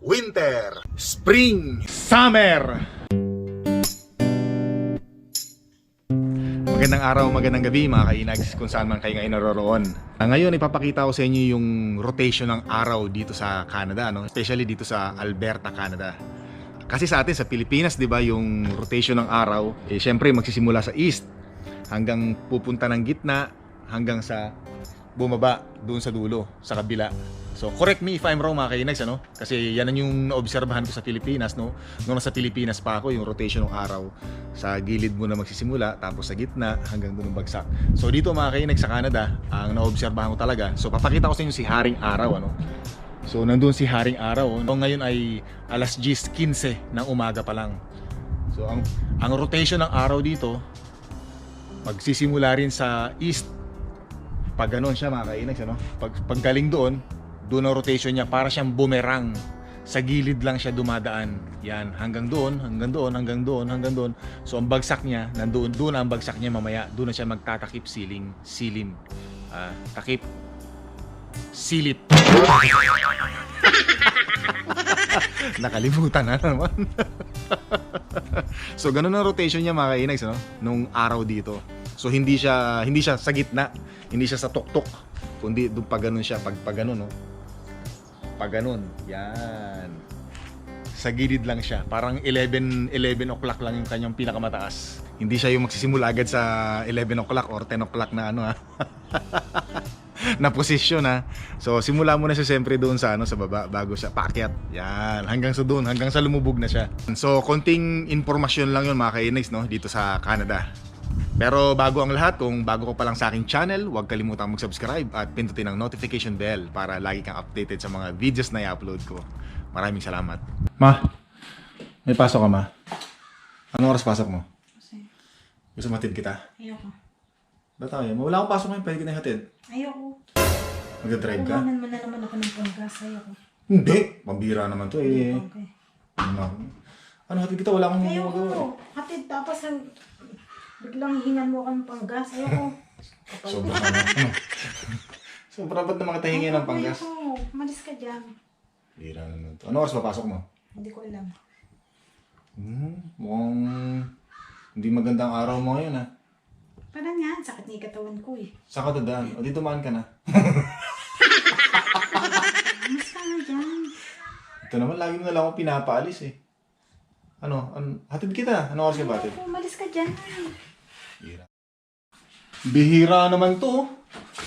winter, spring, summer. Magandang araw, magandang gabi mga kainags kung saan man kayo ngayon naroroon. Ah, ngayon ipapakita ko sa inyo yung rotation ng araw dito sa Canada, no? especially dito sa Alberta, Canada. Kasi sa atin sa Pilipinas, 'di ba, yung rotation ng araw, eh syempre magsisimula sa east hanggang pupunta ng gitna hanggang sa bumaba doon sa dulo, sa kabila. So correct me if I'm wrong mga kainags, ano? Kasi yan ang yung naobserbahan ko sa Pilipinas, no? Noong nasa Pilipinas pa ako, yung rotation ng araw sa gilid muna magsisimula, tapos sa gitna hanggang doon bagsak. So dito mga kainags sa Canada, ang naobserbahan ko talaga. So papakita ko sa inyo si Haring Araw, ano? So nandun si Haring Araw. No, ngayon ay alas 10.15 ng umaga pa lang. So ang ang rotation ng araw dito magsisimula rin sa east. Pag ganun siya mga kainags, ano? Pag, pag galing doon, doon ang rotation niya para siyang bumerang. Sa gilid lang siya dumadaan. Yan, hanggang doon, hanggang doon, hanggang doon, hanggang doon. So ang bagsak niya, nandoon, doon ang bagsak niya mamaya. Doon na siya magtatakip siling, silim. Ah, takip, silip. Nakalimutan na naman. so ganun ang rotation niya mga kainags, no? Nung araw dito. So hindi siya hindi siya sa gitna, hindi siya sa tuktok, kundi doon pa ganun siya pag pag ganun, no? Pag ganun. Yan. Sa gilid lang siya. Parang 11 11 o'clock lang yung kanyang pinakamataas. Hindi siya yung magsisimula agad sa 11 o'clock or 10 o'clock na ano ha. na posisyon ha. So simula muna siya siyempre doon sa ano sa baba bago siya paakyat. Yan, hanggang sa doon, hanggang sa lumubog na siya. So konting informasyon lang 'yon mga kainags no dito sa Canada. Pero bago ang lahat, kung bago ka pa lang sa aking channel, huwag kalimutang mag-subscribe at pindutin ang notification bell para lagi kang updated sa mga videos na i-upload ko. Maraming salamat. Ma, may pasok ka ma? Anong oras pasok mo? Kasi, Gusto matid kita? ayoko. Ba't tayo? Wala akong pasok ngayon, pwede kita hatid. Ayoko. Mag-drive ka? Kukunan mo na naman ako ng panggas. Ayoko. Hindi. Pambira naman to eh. Okay. Ano, ano hatid kita? Wala akong Ayoko. magagawa. Hatid tapos ang biglang hingan mo akong panggas. Ayoko. Sobra ka na. Sobra ba't na mga tahingi ng panggas? Ayoko. Malis ka dyan. Bira naman to. Ano oras papasok mo? Hindi ko alam. Hmm, mukhang hindi magandang araw mo ngayon ha. Parang yan. Sakit na yung katawan ko eh. Saan ka dadaan? O di dumaan ka na. Mas ka nga dyan. Ito naman, lagi mo na lang ako pinapaalis eh. Ano? an hatid kita. Ano oras ka ba hatid? Ayoko. Malis ka dyan. Bihira. Bihira naman to. oh.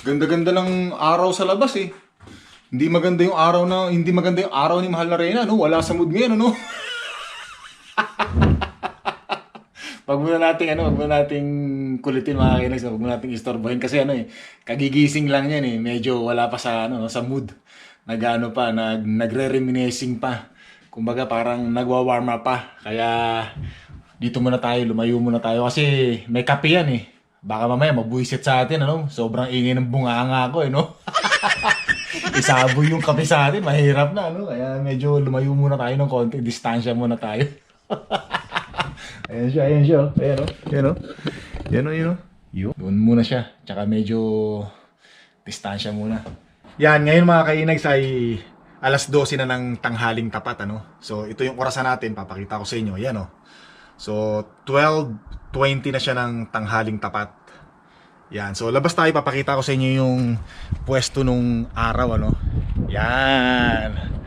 Ganda-ganda ng araw sa labas eh. Hindi maganda yung araw na hindi maganda yung araw ni Mahal na Reyna, no? Wala sa mood ngayon, ano? Pag muna nating ano, wag muna nating kulitin mga kinags, wag muna nating istorbohin kasi ano eh, kagigising lang yan eh, medyo wala pa sa ano, sa mood. Nagano pa, nag nagre-reminiscing pa. Kumbaga parang nagwa-warm up pa. Kaya dito muna tayo, lumayo muna tayo kasi may kape yan eh. Baka mamaya mabuisit sa atin, ano? Sobrang ingay ng bunganga ko, eh, no? Isaboy yung kape sa atin, mahirap na, ano? Kaya medyo lumayo muna tayo ng konti, distansya muna tayo. ayan siya, ayan siya. oh. Ayan, oh. Ayan, oh. Ayan, oh, yun, oh. Yun. Doon muna siya. Tsaka medyo distansya muna. Yan, ngayon mga kainags ay alas 12 na ng tanghaling tapat, ano? So, ito yung orasan natin, papakita ko sa inyo. Yan, oh. So, 12.20 na siya ng tanghaling tapat. Yan. So, labas tayo. Papakita ko sa inyo yung pwesto nung araw, ano. Yan.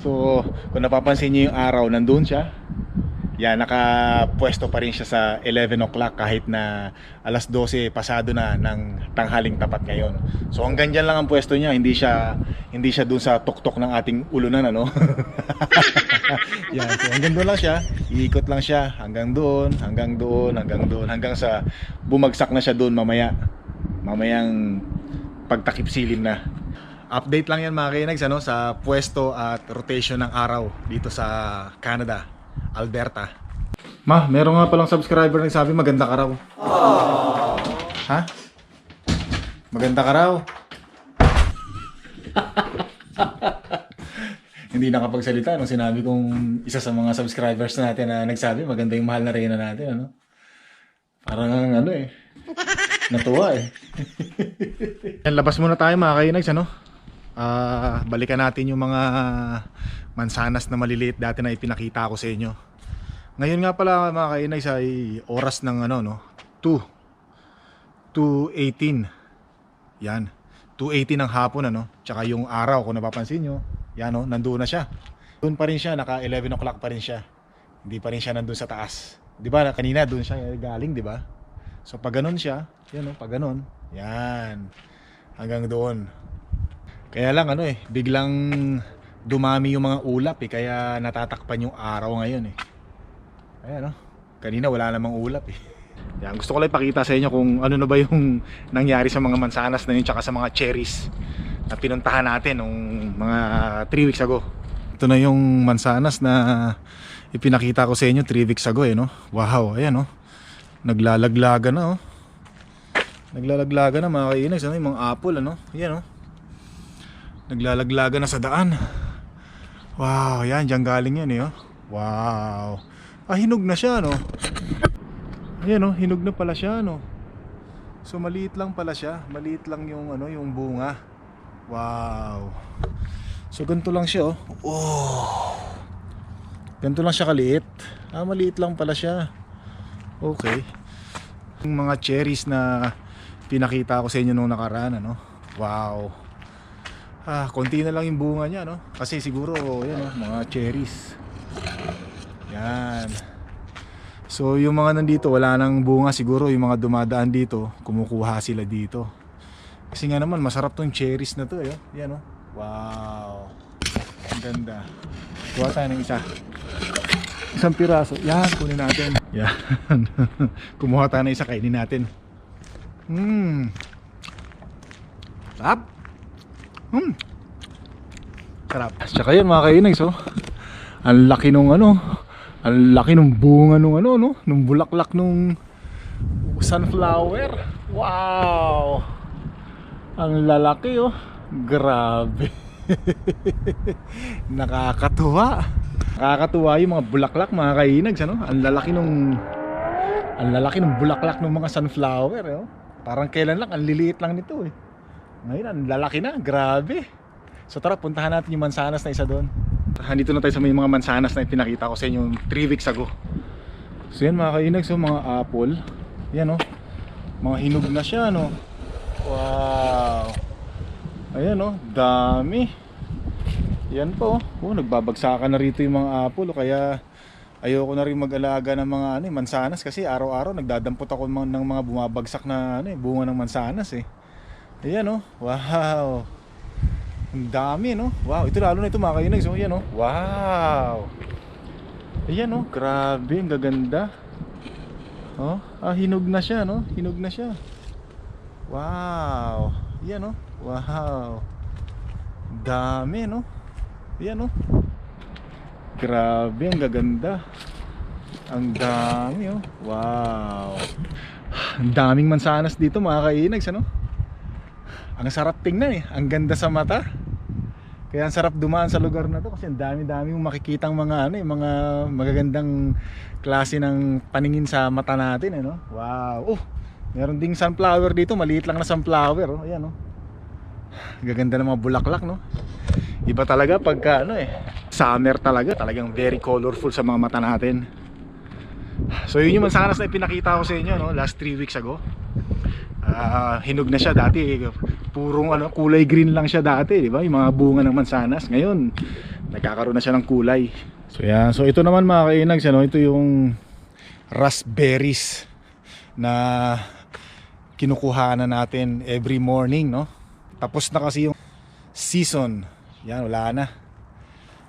So, kung napapansin niyo yung araw, nandun siya. Yan, nakapwesto pa rin siya sa 11 o'clock kahit na alas 12 pasado na ng tanghaling tapat ngayon. So hanggang dyan lang ang pwesto niya, hindi siya hindi siya dun sa tuktok ng ating ulunan ano. Yan, so hanggang doon lang siya, iikot lang siya hanggang doon, hanggang doon, hanggang doon, hanggang sa bumagsak na siya doon mamaya. Mamayang pagtakip silim na. Update lang yan mga kainags ano, sa pwesto at rotation ng araw dito sa Canada, Alberta. Ma, meron nga palang subscriber nagsabi maganda ka raw. Ha? Maganda ka raw. Hindi nakapagsalita nung sinabi kong isa sa mga subscribers natin na nagsabi maganda yung mahal na reyna natin, ano? Parang ano eh. Natuwa eh. Yan, labas muna tayo mga kainags, ano? Ah, balikan natin yung mga mansanas na maliliit dati na ipinakita ko sa inyo. Ngayon nga pala mga kainay ay oras ng ano no, 2 2.18 Yan. 2.18 ng hapon ano? Tsaka yung araw kung napapansin nyo Yan no, nandoon na siya. Doon pa rin siya, naka 11 o'clock pa rin siya. Hindi pa rin siya nandun sa taas. Di ba kanina doon siya galing di ba? So pag ganun siya Yan no, pag ganun Yan. Hanggang doon. Kaya lang ano eh Biglang dumami yung mga ulap eh Kaya natatakpan yung araw ngayon eh Ayan no Kanina wala namang ulap eh yan, gusto ko lang ipakita sa inyo kung ano na ba yung nangyari sa mga mansanas na yun tsaka sa mga cherries na pinuntahan natin nung mga 3 weeks ago. Ito na yung mansanas na ipinakita ko sa inyo 3 weeks ago eh no. Wow, ayan no. Naglalaglaga na oh. Naglalaglaga na mga kainags, ano, yung mga apple ano. Ayan oh. Naglalaglaga na sa daan. Wow, yan, diyan galing yan eh oh. Wow. Ah, hinog na siya no. Ayan oh, hinog na pala siya no. So maliit lang pala siya, maliit lang yung ano, yung bunga. Wow. So ganito lang siya oh. Oh. Ganito lang siya kaliit. Ah, maliit lang pala siya. Okay. Yung mga cherries na pinakita ko sa inyo nung nakaraan ano. Wow. Ah, konti na lang yung bunga niya no. Kasi siguro, yan oh, mga cherries. Yan. So yung mga nandito wala nang bunga siguro yung mga dumadaan dito kumukuha sila dito. Kasi nga naman masarap tong cherries na to eh. oh. Yan oh. Wow. Ang ganda. Kuha tayo ng isa. Isang piraso. Yan, kunin natin. Yan. Kumuha tayo ng isa, kainin natin. Mmm. Sarap. Mmm. Sarap. Tsaka yun mga kainags oh. Ang laki nung ano. Ang laki nung bunga nung ano no, nung bulaklak nung sunflower. Wow! Ang lalaki oh. Grabe. Nakakatuwa. Nakakatuwa yung mga bulaklak mga kainags ano. Ang lalaki nung ang lalaki nung bulaklak ng mga sunflower eh. Parang kailan lang ang liliit lang nito eh. Ngayon ang lalaki na, grabe. So tara puntahan natin yung mansanas na isa doon. Handito na tayo sa may mga mansanas na pinakita ko sa inyo 3 weeks ago. So yan mga kainag, so mga apple. Yan oh. Mga hinog na siya no. Wow. Ayan oh, dami. Yan po oh. oh nagbabagsakan na rito yung mga apple oh, kaya ayoko na rin mag-alaga ng mga ano, eh, mansanas kasi araw-araw nagdadampot ako ng ng mga bumabagsak na ano, eh, bunga ng mansanas eh. Ayan oh. Wow. Ang dami no. Wow, ito lalo na ito mga kainags. Oh, yan oh. Wow. Ayan oh, grabe, ang gaganda. Oh, ah, hinog na siya no. Hinog na siya. Wow. Yan oh. Wow. Dami no. Ayan oh. Grabe, ang gaganda. Ang dami oh. Wow. Ang daming mansanas dito mga kainags ano. Ang sarap tingnan eh. Ang ganda sa mata. Kaya ang sarap dumaan sa lugar na to kasi ang dami-dami mong makikitang mga ano eh, mga magagandang klase ng paningin sa mata natin eh, no? Wow. Oh, meron ding sunflower dito, maliit lang na sunflower, oh. Ayan, oh. Gaganda ng mga bulaklak, no? Iba talaga pagka ano eh, summer talaga, talagang very colorful sa mga mata natin. So yun yung mansanas na ipinakita ko sa inyo no, last 3 weeks ago. Ah, hinog na siya dati. Purong ano kulay green lang siya dati di ba? Yung mga bunga ng mansanas. Ngayon nagkakaroon na siya ng kulay. So yan so ito naman mga kainags ano ito yung raspberries na kinukuha na natin every morning no? Tapos na kasi yung season. Yan wala na.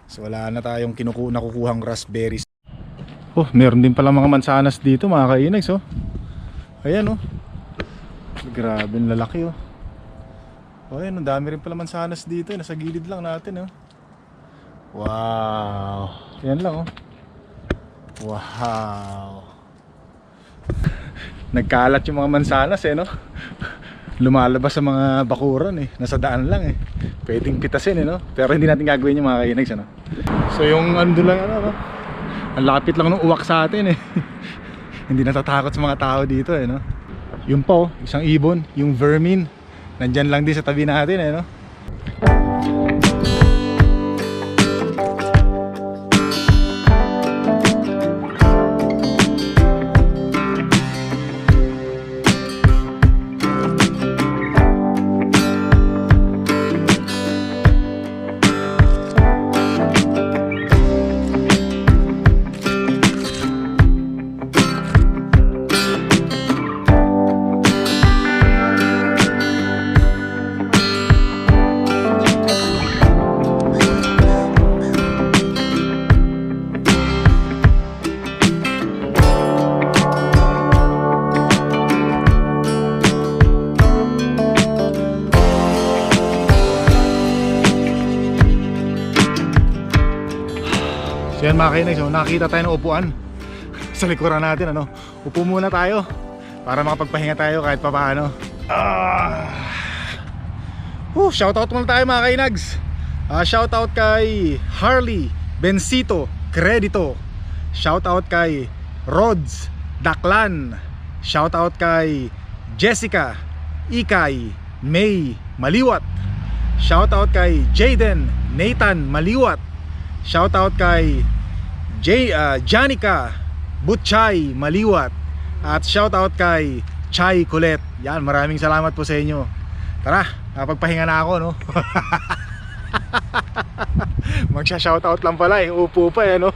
So wala na tayong kinuku nakukuhang raspberries. Oh meron din pala mga mansanas dito mga kainags oh. Ayan oh Grabe ang lalaki oh. Oh, ayun, dami rin pala mansanas dito. eh. Nasa gilid lang natin oh. Wow. Yan lang oh. Wow. Nagkalat yung mga mansanas eh no. Lumalabas sa mga bakuran eh. Nasa daan lang eh. Pwedeng pitasin eh no. Pero hindi natin gagawin yung mga kainags ano. So yung ando lang ano no. Ang lapit lang ng uwak sa atin eh. hindi natatakot sa mga tao dito eh no. Yun po, isang ibon, yung vermin. Nandyan lang din sa tabi natin eh, no? So yan mga kainex, oh, nakakita tayo ng upuan sa likuran natin. Ano? Upo muna tayo para makapagpahinga tayo kahit papaano. Ah. Uh, shoutout muna tayo mga kainags. Ah, shoutout kay Harley Bencito Credito. Shoutout kay Rods Daklan. Shoutout kay Jessica Ikay May Maliwat. Shoutout kay Jaden Nathan Maliwat. Shoutout kay J uh, Janica Butchay Maliwat. At shoutout kay Chai Kulet. Yan, maraming salamat po sa inyo. Tara, napagpahinga na ako, no? Magsha-shoutout lang pala, eh. upo pa eh, no?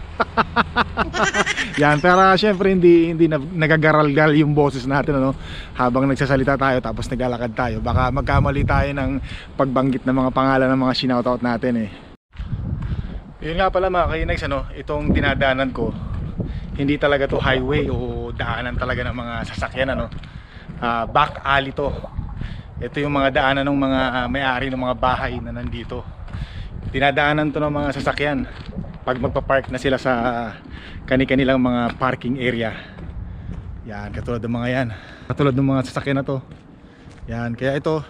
Yan, pero syempre hindi hindi na, nagagaralgal yung boses natin ano habang nagsasalita tayo tapos naglalakad tayo. Baka magkamali tayo ng pagbanggit ng mga pangalan ng mga shoutout natin eh. Yun nga pala mga kainags ano, itong dinadaanan ko hindi talaga to highway o daanan talaga ng mga sasakyan ano. Ah, back alley to. Ito yung mga daanan ng mga ah, may-ari ng mga bahay na nandito. Dinadaanan to ng mga sasakyan pag magpa-park na sila sa kani-kanilang mga parking area. Yan, katulad ng mga yan. Katulad ng mga sasakyan na to. Yan, kaya ito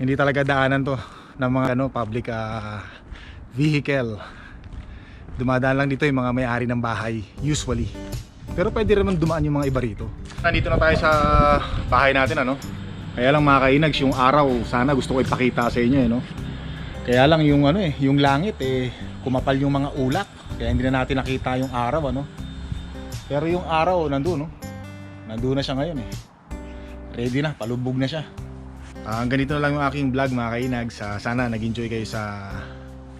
hindi talaga daanan to ng mga ano, public ah, vehicle. Dumadaan lang dito yung mga may-ari ng bahay usually. Pero pwede naman dumaan yung mga iba rito. Nandito na tayo sa bahay natin ano. Kaya lang mga kainags, yung araw sana gusto ko ipakita sa inyo eh, no? Kaya lang yung ano eh, yung langit eh kumapal yung mga ulap. Kaya hindi na natin nakita yung araw ano. Pero yung araw nandoon no. Nandoon na siya ngayon eh. Ready na, palubog na siya. Hanggang dito na lang yung aking vlog mga kainags. Ah, sana nag-enjoy kayo sa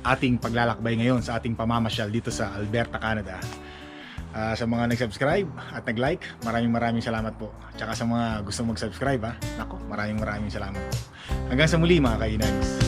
ating paglalakbay ngayon sa ating pamamasyal dito sa Alberta, Canada. Ah, sa mga nag-subscribe at nag-like, maraming maraming salamat po. Tsaka sa mga gusto mag-subscribe ha, nako, maraming maraming salamat po. Hanggang sa muli mga kainags.